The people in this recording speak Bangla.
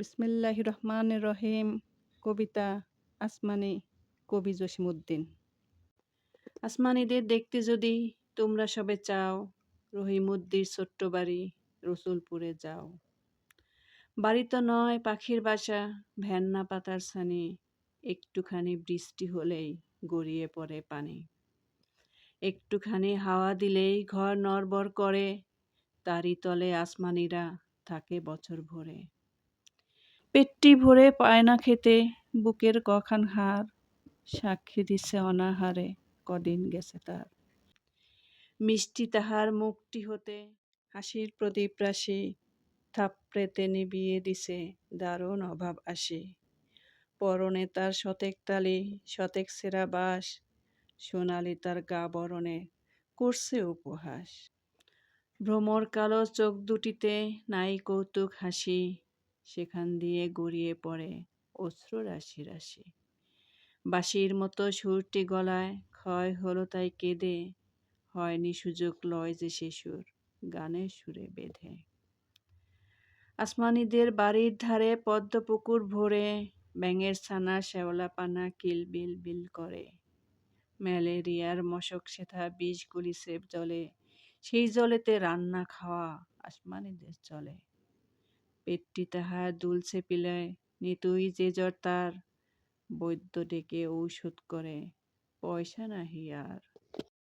বিসমিল্লাহ রহমান রহিম। কবিতা আসমানি কবি জসিমুদ্দিন আসমানিদের দেখতে যদি তোমরা সবে চাও রহিমুদ্দির ছোট্ট বাড়ি রসুলপুরে যাও। বাড়ি তো নয়, পাখির বাসা ভ্যান্না পাতার ছানি, একটুখানি বৃষ্টি হলেই গড়িয়ে পড়ে পানি। একটুখানি হাওয়া দিলেই ঘর নড়বড় করে, তারই তলে আসমানিরা থাকে বছর ভরে। পেটটি ভরে পায় না খেতে, বুকের কখান হার সাক্ষী দিছে অনাহারে, কদিন গেছে তার। মিষ্টি তাহার মুখটি হতে, হাসির প্রদীপ রাশি, থাপড়েতে নিবিয়ে দিছে দারুণ অভাব আসে। পরনে তার শতেক তালি, শতেক সেরা বাস সোনালি তার গা বরণে করছে উপহাস। ভ্রমর কালো চোখ দুটিতে, নাই কৌতুক হাসি সেখান দিয়ে গড়িয়ে পড়ে অশ্রু রাশি রাশি। বাঁশির মতো সুরটি গলায়, ক্ষয় হলো তাই কেঁদে, হয়নি সুযোগ লয় যে শিশুর গানের সুরে বেঁধে। আসমানিদের বাড়ির ধারে পদ্ম পুকুর ভরে, ব্যাঙের ছানা শ্যাওলা পানা কিল বিল বিল করে। ম্যালেরিয়ার মশক সেথা বিষগুলি সেব জলে, সেই জলেতে রান্না খাওয়া আসমানিদের চলে। পেটটি তাহার দুলছে পিলায়, নিতুই যে জ্বর তার। বৈদ্য ডেকে ঔষধ করে, পয়সা নাহি আর।